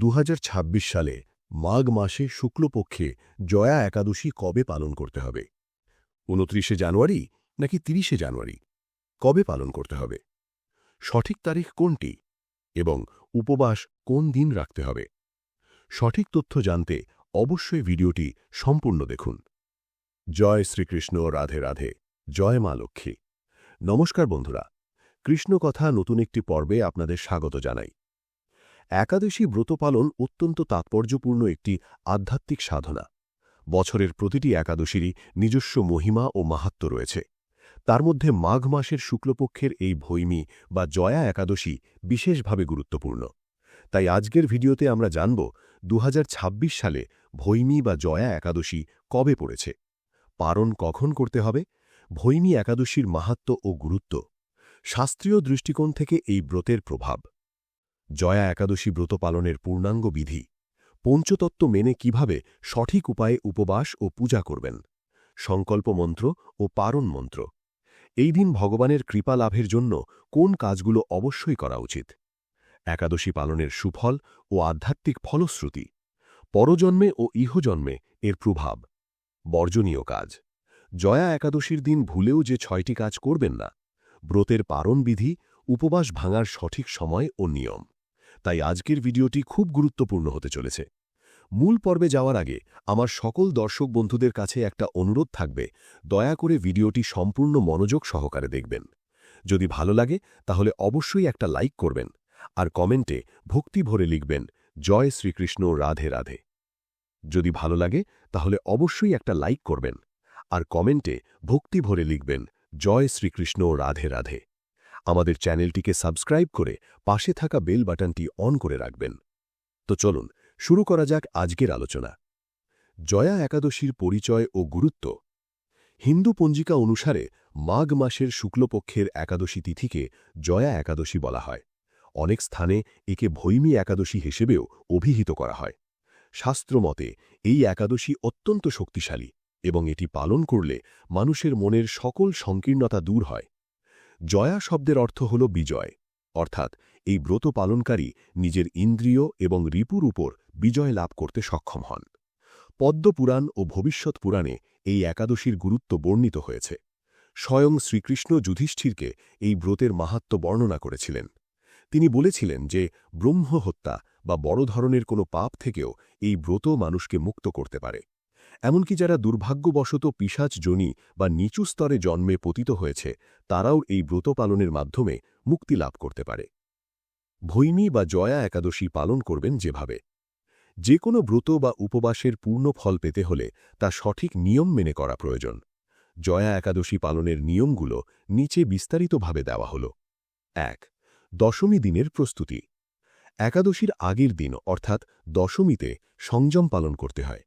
দু হাজার ছাব্বিশ সালে মাঘ মাসে শুক্লপক্ষে জয়া একাদশী কবে পালন করতে হবে? উনত্রিশে জানুয়ারি নাকি তিরিশে জানুয়ারি? কবে পালন করতে হবে? সঠিক তারিখ কোনটি? এবং উপবাস কোন দিন রাখতে হবে? সঠিক তথ্য জানতে অবশ্যই ভিডিওটি সম্পূর্ণ দেখুন। জয় শ্রীকৃষ্ণ, রাধে রাধে, জয় মা লক্ষ্মী। নমস্কার বন্ধুরা, কৃষ্ণ কথা নতুন একটি পর্বে আপনাদের স্বাগত জানাই। একাদশী ব্রত পালন অত্যন্ত তাৎপর্যপূর্ণ একটি আধ্যাত্মিক সাধনা। বছরের প্রতিটি একাদশীরই নিজস্ব মহিমা ও মাহাত্ম রয়েছে। তার মধ্যে মাঘ মাসের শুক্লপক্ষের এই ভৈমী বা জয়া একাদশী বিশেষভাবে গুরুত্বপূর্ণ। তাই আজকের ভিডিওতে আমরা জানব দু হাজার ছাব্বিশ সালে ভৈমী বা জয়া একাদশী কবে পড়েছে? পারণ কখন করতে হবে? ভৈমী একাদশীর মাহাত্ম ও গুরুত্ব। শাস্ত্রীয় দৃষ্টিকোণ থেকে এই ব্রতের প্রভাব। জয়া একাদশী ব্রত পালনের পূর্ণাঙ্গ বিধি। পঞ্চতত্ত্ব মেনে কীভাবে সঠিক উপায়ে উপবাস ও পূজা করবেন? সংকল্প মন্ত্র ও পারণ মন্ত্র। এই দিন ভগবানের কৃপা লাভের জন্য কোন কাজগুলো অবশ্যই করা উচিত? একাদশী পালনের সুফল ও আধ্যাত্মিক ফলশ্রুতি। পরজন্মে ও ইহজন্মে এর প্রভাব। বর্জনীয় কাজ। জয়া একাদশীর দিন ভুলেও যে ছয়টি কাজ করবেন না। ব্রতের পারণ বিধি, উপবাস ভাঙার সঠিক সময় ও নিয়ম। তাই আজকের ভিডিওটি খুব গুরুত্বপূর্ণ হতে চলেছে। মূল পর্বে যাওয়ার আগে আমার সকল দর্শক বন্ধুদের কাছে একটা অনুরোধ থাকবে, দয়া করে ভিডিওটি সম্পূর্ণ মনোযোগ সহকারে দেখবেন। যদি ভালো লাগে, তাহলে অবশ্যই একটা লাইক করবেন, আর কমেন্টে ভক্তি ভরে লিখবেন, জয় শ্রীকৃষ্ণ, রাধে রাধে। যদি ভালো লাগে, তাহলে অবশ্যই একটা লাইক করবেন, আর কমেন্টে ভক্তি ভরে লিখবেন, জয় শ্রীকৃষ্ণ, রাধে রাধে। আমাদের চ্যানেলটিকে সাবস্ক্রাইব করে পাশে থাকা বেল বাটনটি অন করে রাখবেন। তো চলুন, শুরু করা যাক আজকের আলোচনা। জয়া একাদশীর পরিচয় ও গুরুত্ব। হিন্দু পঞ্জিকা অনুসারে মাঘ মাসের শুক্লপক্ষের একাদশী তিথিকে জয়া একাদশী বলা হয়। অনেক স্থানে একে ভৈমী একাদশী হিসেবেও অভিহিত করা হয়। শাস্ত্রমতে এই একাদশী অত্যন্ত শক্তিশালী এবং এটি পালন করলে মানুষের মনের সকল সংকীর্ণতা দূর হয়। জয়া শব্দের অর্থ হল বিজয়। অর্থাৎ, এই ব্রত পালনকারী নিজের ইন্দ্রিয় এবং রিপুর উপর বিজয় লাভ করতে সক্ষম হন। পদ্মপুরাণ ও ভবিষ্যৎ পুরাণে এই একাদশীর গুরুত্ব বর্ণিত হয়েছে। স্বয়ং শ্রীকৃষ্ণ যুধিষ্ঠিরকে এই ব্রতের মাহাত্ম বর্ণনা করেছিলেন। তিনি বলেছিলেন যে ব্রহ্ম হত্যা বা বড় ধরনের কোনো পাপ থেকেও এই ব্রত মানুষকে মুক্ত করতে পারে। এমনকি যারা দুর্ভাগ্যবশত পিসাচ জনি বা নিচু স্তরে জন্মে পতিত হয়েছে, তারাও এই ব্রত পালনের মাধ্যমে মুক্তি লাভ করতে পারে। ভৈমী বা জয়া একাদশী পালন করবেন যেভাবে। যে কোনো ব্রত বা উপবাসের পূর্ণ ফল পেতে হলে তা সঠিক নিয়ম মেনে করা প্রয়োজন। জয়া একাদশী পালনের নিয়মগুলো নিচে বিস্তারিতভাবে দেওয়া হল। এক, দশমী দিনের প্রস্তুতি। একাদশীর আগের দিন, অর্থাৎ দশমীতে, সংযম পালন করতে হয়।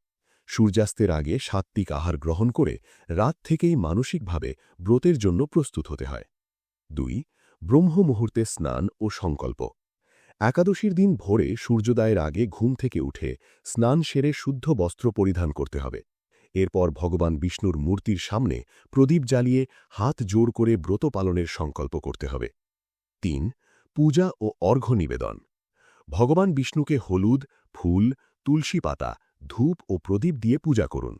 সূর্যাস্তের আগে সাত্ত্বিক আহার গ্রহণ করে রাত থেকেই মানসিকভাবে ব্রতের জন্য প্রস্তুত হতে হয়। দুই, ব্রহ্ম মুহূর্তে স্নান ও সংকল্প। একাদশীর দিন ভোরে সূর্যোদয়ের আগে ঘুম থেকে উঠে স্নান সেরে শুদ্ধ বস্ত্র পরিধান করতে হবে। এরপর ভগবান বিষ্ণুর মূর্তির সামনে প্রদীপ জ্বালিয়ে হাত জোর করে ব্রত পালনের সংকল্প করতে হবে। তিন, পূজা ও অর্ঘ্য নিবেদন। ভগবান বিষ্ণুকে হলুদ, ফুল, তুলসী পাতা ধূপ ও প্রদীপ দিয়ে পূজা করুন।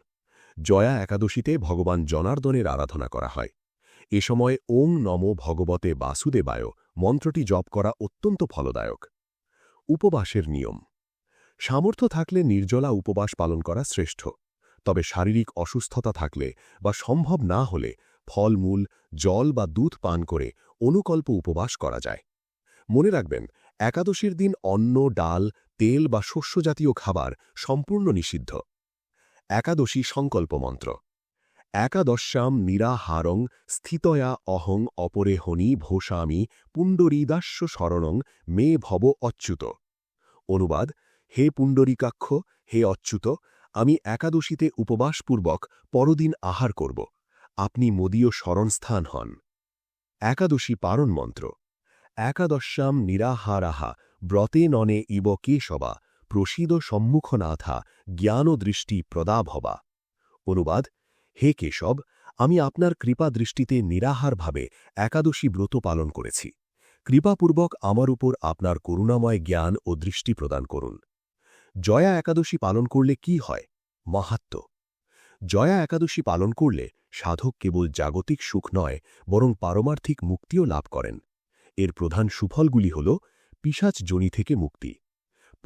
জয়া একাদশীতে ভগবান জনার্দনের আরাধনা করা হয়। এ সময় ওং নম ভগবতে বাসুদেবায় মন্ত্রটি জপ করা অত্যন্ত ফলদায়ক। উপবাসের নিয়ম। সামর্থ্য থাকলে নির্জলা উপবাস পালন করা শ্রেষ্ঠ। তবে শারীরিক অসুস্থতা থাকলে বা সম্ভব না হলে ফলমূল জল বা দুধ পান করে অনুকল্প উপবাস করা যায়। মনে রাখবেন, একাদশীর দিন অন্ন, ডাল তেল বা শস্যজাতীয় খাবার সম্পূর্ণ নিষিদ্ধ। একাদশী সংকল্প মন্ত্র। একাদশ্যাম নিরাহারং স্থিতয়া অহং অপরে হনি ভোষামি পুণ্ডরীদাস্য শরণং মে ভব অচ্যুত। অনুবাদ, হে পুণ্ডরীকাক্ষ, হে অচ্যুত, আমি একাদশীতে উপবাসপূর্বক পরদিন আহার করব। আপনি মদীয় স্মরণস্থান হন। একাদশী পারণ মন্ত্র। একাদশ্যাম নিরাহারাহা ব্রতে ননে ইব কে কেশবা, প্রসীদ সম্মুখনাথা, জ্ঞানদৃষ্টি প্রদাভবা। অনুবাদ, হে কেশব, আমি আপনার কৃপা দৃষ্টিতে নিরাহারভাবে একাদশী ব্রত পালন করেছি। কৃপাপূর্বক আমার উপর আপনার করুণাময় জ্ঞান ও দৃষ্টি প্রদান করুন। জয়া একাদশী পালন করলে কি হয়? মাহাত্ম। জয়া একাদশী পালন করলে সাধক কেবল জাগতিক সুখ নয়, বরং পারমার্থিক মুক্তিও লাভ করেন। এর প্রধান সুফলগুলি হল পিসাচ জনি থেকে মুক্তি।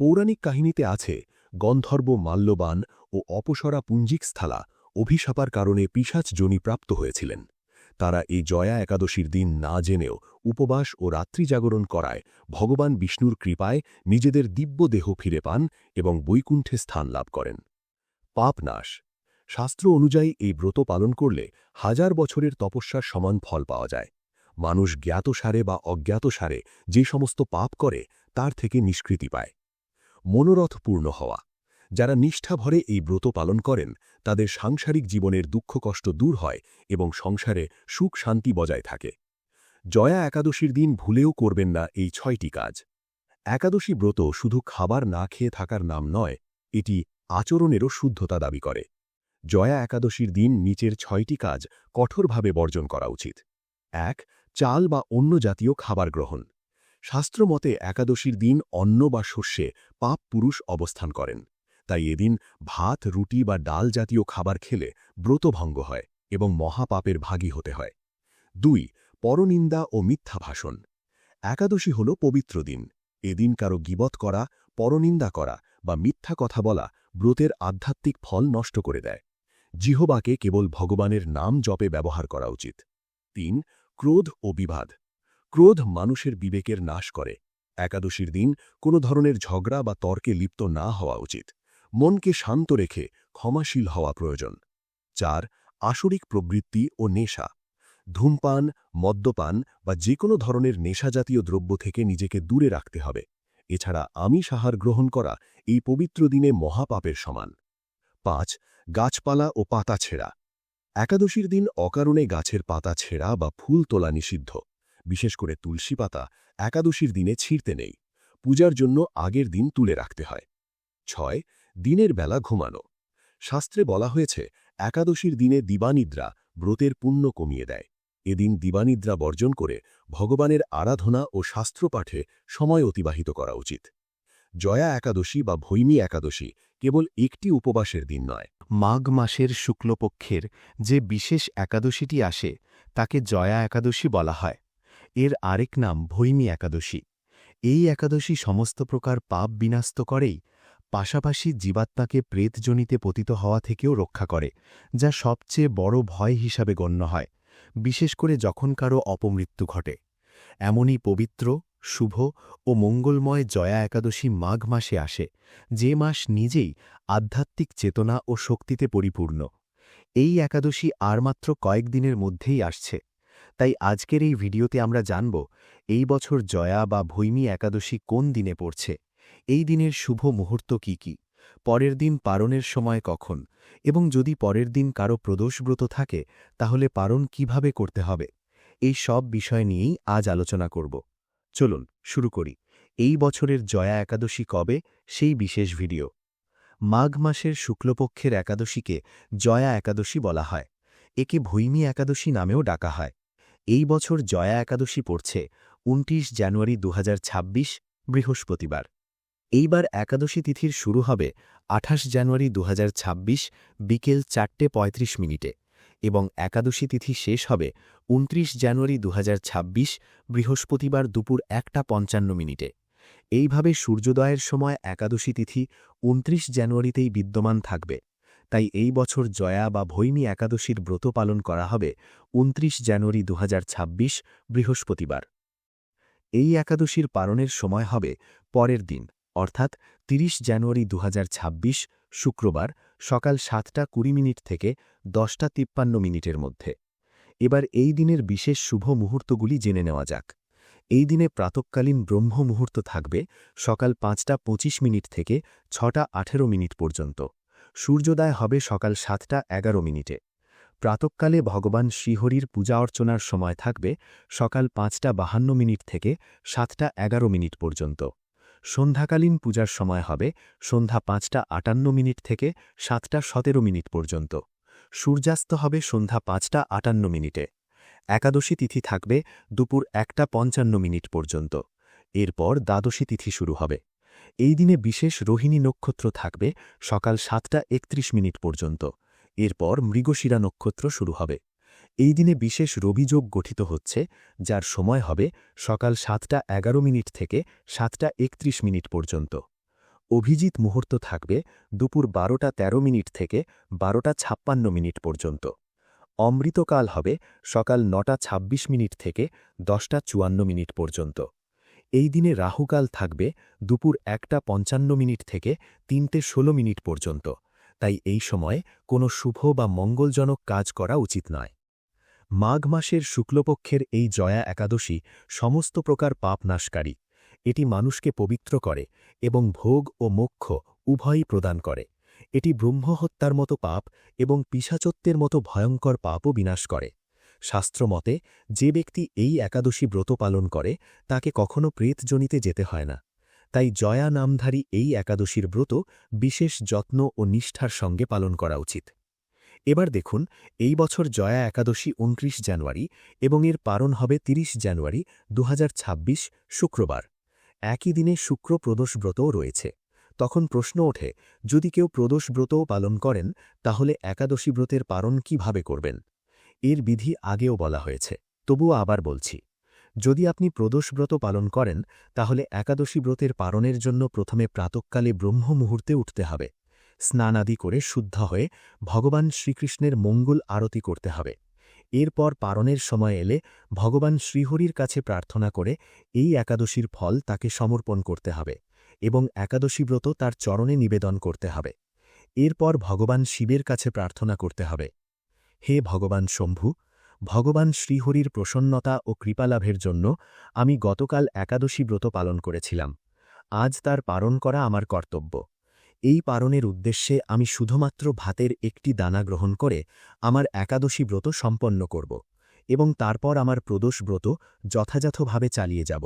পৌরাণিক কাহিনীতে আছে গন্ধর্ব মাল্যবান ও অপসরা পুঞ্জিক স্থলা অভিশাপার কারণে পিসাচ জনি প্রাপ্ত হয়েছিলেন। তারা এই জয়া একাদশীর দিন না জেনেও উপবাস ও রাত্রি জাগরণ করায় ভগবান বিষ্ণুর কৃপায় নিজেদের দিব্য দেহ ফিরে পান এবং বৈকুণ্ঠে স্থান লাভ করেন। পাপ নাশ। শাস্ত্র অনুযায়ী এই ব্রত পালন করলে হাজার বছরের তপস্যার সমান ফল পাওয়া যায়। মানুষ জ্ঞাতসারে বা অজ্ঞাতসারে যে সমস্ত পাপ করে, তার থেকে নিষ্কৃতি পায়। মনোরথ পূর্ণ হওয়া। যারা নিষ্ঠাভরে এই ব্রত পালন করেন, তাদের সাংসারিক জীবনের দুঃখ কষ্ট দূর হয় এবং সংসারে সুখ শান্তি বজায় থাকে। জয়া একাদশীর দিন ভুলেও করবেন না এই ছয়টি কাজ। একাদশী ব্রত শুধু খাবার না খেয়ে থাকার নাম নয়, এটি আচরণেরও শুদ্ধতা দাবি করে। জয়া একাদশীর দিন নিচের ছয়টি কাজ কঠোরভাবে বর্জন করা উচিত। এক চাল বা অন্য জাতীয় খাবার গ্রহণ। শাস্ত্রমতে একাদশীর দিন অন্ন বা শস্যে পাপ পুরুষ অবস্থান করেন। তাই এদিন ভাত, রুটি বা ডাল জাতীয় খাবার খেলে ব্রতভঙ্গ হয় এবং মহাপাপের ভাগী হতে হয়। দুই, পরনিন্দা ও মিথ্যা ভাষণ। একাদশী হল পবিত্র দিন। এদিন কারও গিবত করা, পরনিন্দা করা বা মিথ্যা কথা বলা ব্রতের আধ্যাত্মিক ফল নষ্ট করে দেয়। জিহবাকে কেবল ভগবানের নাম জপে ব্যবহার করা উচিত। তিন ক্রোধ ও বিবাদ। ক্রোধ মানুষের বিবেকের নাশ করে। একাদশীর দিন কোনো ধরনের ঝগড়া বা তর্কে লিপ্ত না হওয়া উচিত। মনকে শান্ত রেখে ক্ষমাশীল হওয়া প্রয়োজন। চার, আসরিক প্রবৃত্তি ও নেশা। ধূমপান, মদ্যপান বা যে কোনো ধরনের নেশাজাতীয় দ্রব্য থেকে নিজেকে দূরে রাখতে হবে। এছাড়া আমি সাহার গ্রহণ করা এই পবিত্র দিনে মহাপাপের সমান। পাঁচ, গাছপালা ও পাতা ছেঁড়া। একাদশীর দিন অকারণে গাছের পাতা ছেঁড়া বা ফুল তোলা নিষিদ্ধ। বিশেষ করে তুলসী পাতা একাদশীর দিনে ছিঁড়তে নেই। পূজার জন্য আগের দিন তুলে রাখতে হয়। ছয়, দিনের বেলা ঘুমানো। শাস্ত্রে বলা হয়েছে, একাদশীর দিনে দিবানিদ্রা ব্রতের পুণ্য কমিয়ে দেয়। এদিন দিবানিদ্রা বর্জন করে ভগবানের আরাধনা ও শাস্ত্রপাঠে সময় অতিবাহিত করা উচিত। জয়া একাদশী বা ভৈমী একাদশী কেবল একটি উপবাসের দিন নয়। মাঘ মাসের শুক্লপক্ষের যে বিশেষ একাদশীটি আসে, তাকে জয়া একাদশী বলা হয়। এর আরেক নাম ভৈমী একাদশী। এই একাদশী সমস্ত প্রকার পাপ বিনাস্ত করেই, পাশাপাশি জীবাত্মাকে প্রেতজনিতে পতিত হওয়া থেকেও রক্ষা করে, যা সবচেয়ে বড় ভয় হিসাবে গণ্য হয়, বিশেষ করে যখন কারও অপমৃত্যু ঘটে। এমনই পবিত্র শুভ ও মঙ্গলময় জয়া একাদশী মাঘ মাসে আসে, যে মাস নিজেই আধ্যাত্মিক চেতনা ও শক্তিতে পরিপূর্ণ। এই একাদশী আর মাত্র কয়েকদিনের মধ্যেই আসছে। তাই আজকের এই ভিডিওতে আমরা জানব, এই বছর জয়া বা ভৈমী একাদশী কোন দিনে পড়ছে? এই দিনের শুভ মুহূর্ত কি কি? পরের দিন পারণের সময় কখন? এবং যদি পরের দিন কারও প্রদোষব্রত থাকে, তাহলে পারণ কীভাবে করতে হবে? এই সব বিষয় নিয়েই আজ আলোচনা করব। চলুন শুরু করি। এই বছরের জয়া একাদশী কবে? সেই বিশেষ ভিডিও। মাঘ মাসের শুক্লপক্ষের একাদশীকে জয়া একাদশী বলা হয়। একে ভৈমী একাদশী নামেও ডাকা হয়। এই বছর জয়া একাদশী পড়ছে উনত্রিশ জানুয়ারি দুহাজার ছাব্বিশ, বৃহস্পতিবার। এইবার একাদশী তিথির শুরু হবে আঠাশ জানুয়ারি দুহাজার ছাব্বিশ, বিকেল চারটে পঁয়ত্রিশ মিনিটে। এবং একাদশী তিথি শেষ হবে উনত্রিশ জানুয়ারি দু হাজার ছাব্বিশ, বৃহস্পতিবার দুপুর একটা পঞ্চান্ন মিনিটে। এইভাবে সূর্যোদয়ের সময় একাদশী তিথি উনত্রিশ জানুয়ারিতেই বিদ্যমান থাকবে। তাই এই বছর জয়া বা ভৈমী একাদশীর ব্রত পালন করা হবে উনত্রিশ জানুয়ারি দু হাজার ছাব্বিশ, বৃহস্পতিবার। এই একাদশীর পালনের সময় হবে পরের দিন, অর্থাৎ ৩০ জানুয়ারি দু হাজার ছাব্বিশ, শুক্রবার সকাল সাতটা কুড়ি মিনিট থেকে দশটা তিপ্পান্ন মিনিটের মধ্যে। এবার এই দিনের বিশেষ শুভ মুহূর্তগুলি জেনে নেওয়া যাক। এই দিনে প্রাতকালীন ব্রহ্ম মুহূর্ত থাকবে সকাল পাঁচটা পঁচিশ মিনিট থেকে ছটা আঠেরো মিনিট পর্যন্ত। সূর্যোদয় হবে সকাল সাতটা এগারো মিনিটে। প্রাতকালে ভগবান শ্রীহরির পূজা অর্চনার সময় থাকবে সকাল পাঁচটা বাহান্ন মিনিট থেকে সাতটা এগারো মিনিট পর্যন্ত। সন্ধ্যাকালীন পূজার সময় হবে সন্ধ্যা পাঁচটা আটান্ন মিনিট থেকে সাতটা সতেরো মিনিট পর্যন্ত। সূর্যাস্ত হবে সন্ধ্যা পাঁচটা আটান্ন মিনিটে। একাদশী তিথি থাকবে দুপুর একটা পঞ্চান্ন মিনিট পর্যন্ত। এরপর দ্বাদশী তিথি শুরু হবে। এই দিনে বিশেষ রোহিণী নক্ষত্র থাকবে সকাল সাতটা একত্রিশ মিনিট পর্যন্ত। এরপর মৃগশিরা নক্ষত্র শুরু হবে। এই দিনে বিশেষ রবিযোগ গঠিত হচ্ছে, যার সময় হবে সকাল সাতটা এগারো মিনিট থেকে সাতটা একত্রিশ মিনিট পর্যন্ত। অভিজিৎ মুহূর্ত থাকবে দুপুর বারোটা ১৩ মিনিট থেকে বারোটা ছাপ্পান্ন মিনিট পর্যন্ত। অমৃতকাল হবে সকাল নটা ২৬ মিনিট থেকে দশটা চুয়ান্ন মিনিট পর্যন্ত। এই দিনে রাহুকাল থাকবে দুপুর একটা পঞ্চান্ন মিনিট থেকে তিনটে ষোলো মিনিট পর্যন্ত। তাই এই সময়ে কোনো শুভ বা মঙ্গলজনক কাজ করা উচিত নয়। মাঘ মাসের শুক্লপক্ষের এই জয়া একাদশী সমস্ত প্রকার পাপ নাশকারী। এটি মানুষকে পবিত্র করে এবং ভোগ ও মোক্ষ উভয়ই প্রদান করে। এটি ব্রহ্মহত্যার মতো পাপ এবং পিসাচত্বের মতো ভয়ঙ্কর পাপও বিনাশ করে। শাস্ত্রমতে যে ব্যক্তি এই একাদশী ব্রত পালন করে, তাকে কখনো প্রেতজনিতে যেতে হয় না। তাই জয়া নামধারী এই একাদশীর ব্রত বিশেষ যত্ন ও নিষ্ঠার সঙ্গে পালন করা উচিত। এবার দেখুন, এই বছর জয়া একাদশী উনত্রিশ জানুয়ারি এবং এর পারণ হবে ৩০ জানুয়ারি দু হাজার ছাব্বিশ শুক্রবার। একই দিনে শুক্র প্রদোষ ব্রতও রয়েছে। তখন প্রশ্ন ওঠে, যদি কেউ প্রদোষ ব্রতও পালন করেন, তাহলে একাদশী ব্রতের পালন কীভাবে করবেন? এর বিধি আগেও বলা হয়েছে, তবুও আবার বলছি, যদি আপনি প্রদোষব্রত পালন করেন, তাহলে একাদশী ব্রতের পালনের জন্য প্রথমে প্রাতকালে ব্রহ্ম মুহূর্তে উঠতে হবে। স্নানাদি করে শুদ্ধ হয়ে ভগবান শ্রীকৃষ্ণের মঙ্গল আরতি করতে হবে। এরপর পারণের সময় এলে ভগবান শ্রীহরির কাছে প্রার্থনা করে এই একাদশীর ফল তাকে সমর্পণ করতে হবে এবং একাদশী ব্রত তার চরণে নিবেদন করতে হবে। এরপর ভগবান শিবের কাছে প্রার্থনা করতে হবে। হে ভগবান শম্ভু, ভগবান শ্রীহরির প্রসন্নতা ও কৃপালাভের জন্য আমি গতকাল একাদশী ব্রত পালন করেছিলাম। আজ তার পালন করা আমার কর্তব্য। এই পারণের উদ্দেশ্যে আমি শুধুমাত্র ভাতের একটি দানা গ্রহণ করে আমার একাদশী ব্রত সম্পন্ন করব এবং তারপর আমার প্রদোষ ব্রত যথাযথভাবে চালিয়ে যাব।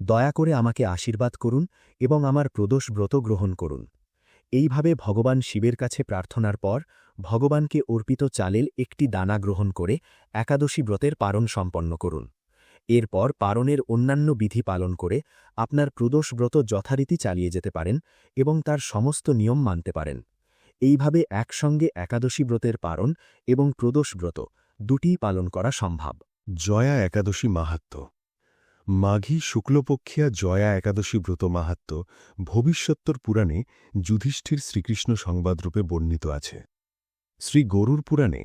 দয়া করে আমাকে আশীর্বাদ করুন এবং আমার প্রদোষ ব্রত গ্রহণ করুন। এইভাবে ভগবান শিবের কাছে প্রার্থনার পর ভগবানকে অর্পিত চালের একটি দানা গ্রহণ করে একাদশী ব্রতের পারণ সম্পন্ন করুন। এরপর পারণের অন্যান্য বিধি পালন করে আপনার প্রদোষ ব্রত যথারীতি চালিয়ে যেতে পারেন এবং তার সমস্ত নিয়ম মানতে পারেন। এইভাবে একসঙ্গে একাদশী ব্রতের পারণ এবং প্রদোষ ব্রত দুটিই পালন করা সম্ভব। জয়া একাদশী মাহাত্ম। মাঘী শুক্লপক্ষিয়া জয়া একাদশী ব্রত মাহাত্ম ভবিষ্যত্তর পুরাণে যুধিষ্ঠির শ্রীকৃষ্ণ সংবাদরূপে বর্ণিত আছে। শ্রী গরুর পুরাণে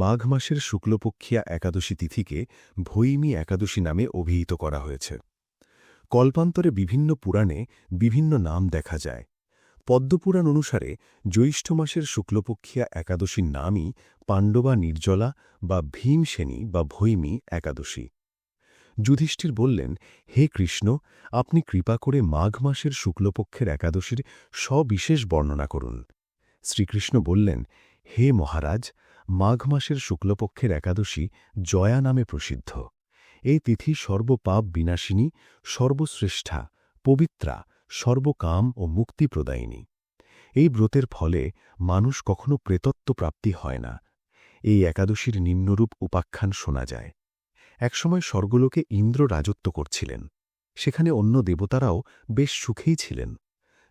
মাঘ মাসের শুক্লপক্ষিয়া একাদশী তিথিকে ভৈমী একাদশী নামে অভিহিত করা হয়েছে। কল্পান্তরে বিভিন্ন পুরাণে বিভিন্ন নাম দেখা যায়। পদ্মপুরাণ অনুসারে জ্যৈষ্ঠ মাসের শুক্লপক্ষিয়া একাদশীর নামই পাণ্ডবা নির্জলা বা ভীমসেনী বা ভৈমী একাদশী। যুধিষ্ঠির বললেন, হে কৃষ্ণ, আপনি কৃপা করে মাঘ মাসের শুক্লপক্ষের একাদশীর সবিশেষ বর্ণনা করুন। শ্রীকৃষ্ণ বললেন হে মহারাজ, মাঘ মাসের শুক্লপক্ষের একাদশী জয়া নামে প্রসিদ্ধ। এই তিথি সর্বপাপ বিনাশিনী, সর্বশ্রেষ্ঠা, পবিত্রা, সর্বকাম ও মুক্তিপ্রদায়িনী। এই ব্রতের ফলে মানুষ কখনো প্রেতত্ব প্রাপ্তি হয় না। এই একাদশীর নিম্নরূপ উপাখ্যান শোনা যায়। একসময় স্বর্গলোকে ইন্দ্র রাজত্ব করছিলেন। সেখানে অন্য দেবতারাও বেশ সুখেই ছিলেন।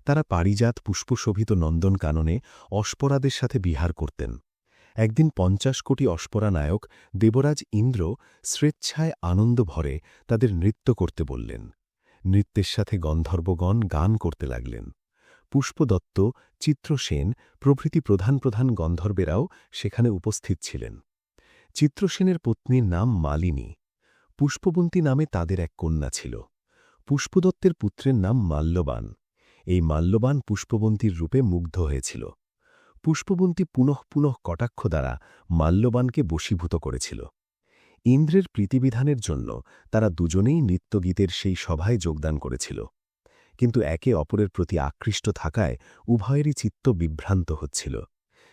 তারা পারিজাত পুষ্পশোভিত নন্দন কাননে অস্পরাদের সাথে বিহার করতেন। একদিন পঞ্চাশ কোটি অস্পরা নায়ক দেবরাজ ইন্দ্র স্বেচ্ছায় আনন্দ ভরে তাদের নৃত্য করতে বললেন। নৃত্যের সাথে গন্ধর্বগণ গান করতে লাগলেন। পুষ্পদত্ত, চিত্রসেন, প্রভৃতি প্রধান প্রধান গন্ধর্বেরাও সেখানে উপস্থিত ছিলেন। চিত্রসেনের পত্নীর নাম মালিনী। পুষ্পবন্তী নামে তাদের এক কন্যা ছিল। পুষ্পদত্তের পুত্রের নাম মাল্যবান। এই মাল্যবান পুষ্পবন্তীর রূপে মুগ্ধ হয়েছিল। পুষ্পবন্তী পুনঃ পুনঃ কটাক্ষ দ্বারা মাল্যবানকে বশীভূত করেছিল। ইন্দ্রের প্রীতিবিধানের জন্য তারা দুজনেই নৃত্যগীতের সেই সভায় যোগদান করেছিল। কিন্তু একে অপরের প্রতি আকৃষ্ট থাকায় উভয়েরই চিত্ত বিভ্রান্ত হচ্ছিল।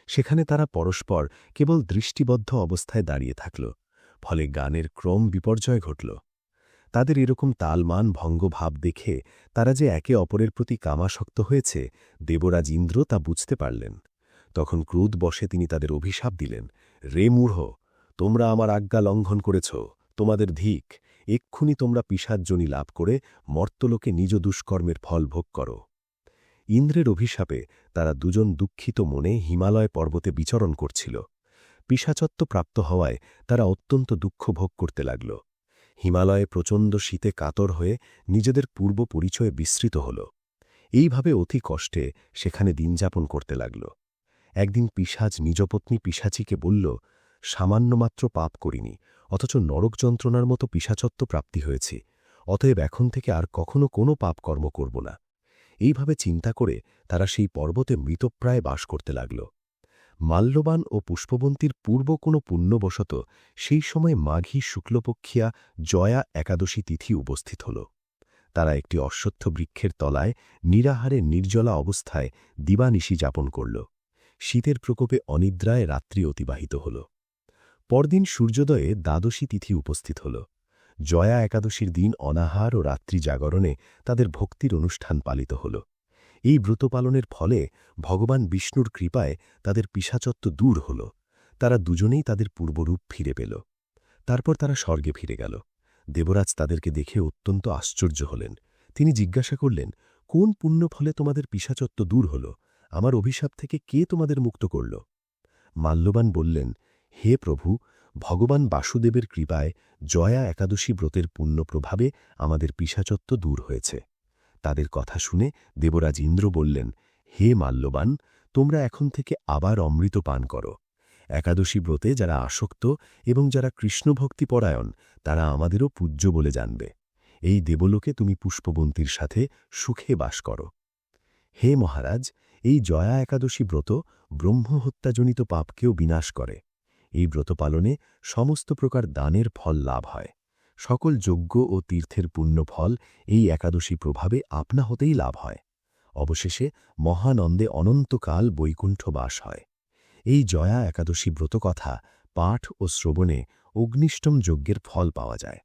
সেখানে তারা পরস্পর কেবল দৃষ্টিবদ্ধ অবস্থায় দাঁড়িয়ে থাকল, ফলে গানের ক্রম বিপর্যয় ঘটল। তাদের এরকম তালমান ভঙ্গভাব দেখে তারা যে একে অপরের প্রতি কামাসক্ত হয়েছে, দেবরাজ ইন্দ্র তা বুঝতে পারলেন। তখন ক্রোধ বসে তিনি তাদের অভিশাপ দিলেন, রে মূঢ়, তোমরা আমার আজ্ঞা লঙ্ঘন করেছ, তোমাদের ধিক, এক্ষুনি তোমরা পিসাজ্জনী লাভ করে মর্তলোকে নিজ দুষ্কর্মের ফল ভোগ করো। ইন্দ্রের অভিশাপে তারা দুজন দুঃখিত মনে হিমালয় পর্বতে বিচরণ করছিল। পিসাচত্ব প্রাপ্ত হওয়ায় তারা অত্যন্ত দুঃখ ভোগ করতে লাগল। হিমালয়ে প্রচণ্ড শীতে কাতর হয়ে নিজেদের পূর্ব পরিচয়ে বিস্তৃত হল। এইভাবে অতি কষ্টে সেখানে দিনযাপন করতে লাগল। একদিন পিসাজ নিজপত্নী পিসাচিকে বলল সামান্যমাত্র পাপ করিনি, অথচ নরক যন্ত্রণার মতো পিসাচত্ব প্রাপ্তি হয়েছি। অতএব এখন থেকে আর কখনো কোনো পাপকর্ম করব না। এইভাবে চিন্তা করে তারা সেই পর্বতে মৃতপ্রায় বাস করতে লাগল। মাল্যবান ও পুষ্পবন্তীর পূর্ব কোনো পুণ্যবশত সেই সময় মাঘী শুক্লপক্ষিয়া জয়া একাদশী তিথি উপস্থিত হল। তারা একটি অশ্বত্থ বৃক্ষের তলায় নিরাহারে নির্জলা অবস্থায় দিবানিশি যাপন করল। শীতের প্রকোপে অনিদ্রায় রাত্রি অতিবাহিত হল। পরদিন সূর্যোদয়ে দ্বাদশী তিথি উপস্থিত হল। জয়া একাদশীর দিন অনাহার ও রাত্রি জাগরণে তাদের ভক্তির অনুষ্ঠান পালিত হল। এই ব্রত পালনের ফলে ভগবান বিষ্ণুর কৃপায় তাদের পিসাচত্ব দূর হল। তারা দুজনেই তাদের পূর্বরূপ ফিরে পেল। তারপর তারা স্বর্গে ফিরে গেল। দেবরাজ তাদেরকে দেখে অত্যন্ত আশ্চর্য হলেন। তিনি জিজ্ঞাসা করলেন, কোন পুণ্য ফলে তোমাদের পিসাচত্ব দূর হল? আমার অভিশাপ থেকে কে তোমাদের মুক্ত করল? মাল্যবান বললেন, হে প্রভু, ভগবান বাসুদেবের কৃপায় জয়া একাদশী ব্রতের পুণ্য প্রভাবে আমাদের পিসাচত্ব দূর হয়েছে। তাদের কথা শুনে দেবরাজ ইন্দ্র বললেন, হে মাল্যবান, তোমরা এখন থেকে আবার অমৃত পান করো। একাদশী ব্রতে যারা আসক্ত এবং যারা কৃষ্ণভক্তিপরায়ণ তারা আমাদেরও পূজ্য বলে জানবে। এই দেবলোকে তুমি পুষ্পবন্তীর সাথে সুখে বাস করো। হে মহারাজ, এই জয়া একাদশী ব্রত ব্রহ্মহত্যাজনিত পাপকেও বিনাশ করে। এই ব্রত পালনে সমস্ত প্রকার দানের ফল লাভ হয়। সকল যজ্ঞ ও তীর্থের পুণ্য ফল এই একাদশী প্রভাবে আপনা হতেই লাভ হয়। অবশেষে মহানন্দে অনন্তকাল বৈকুণ্ঠ বাস হয়। এই জয়া একাদশী ব্রতকথা, পাঠ ও শ্রবণে অগ্নিষ্টম যজ্ঞের ফল পাওয়া যায়।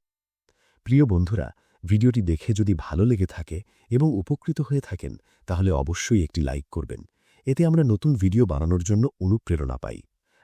প্রিয় বন্ধুরা, ভিডিওটি দেখে যদি ভালো লেগে থাকে এবং উপকৃত হয়ে থাকেন, তাহলে অবশ্যই একটি লাইক করবেন। এতে আমরা নতুন ভিডিও বানানোর জন্য অনুপ্রেরণা পাই।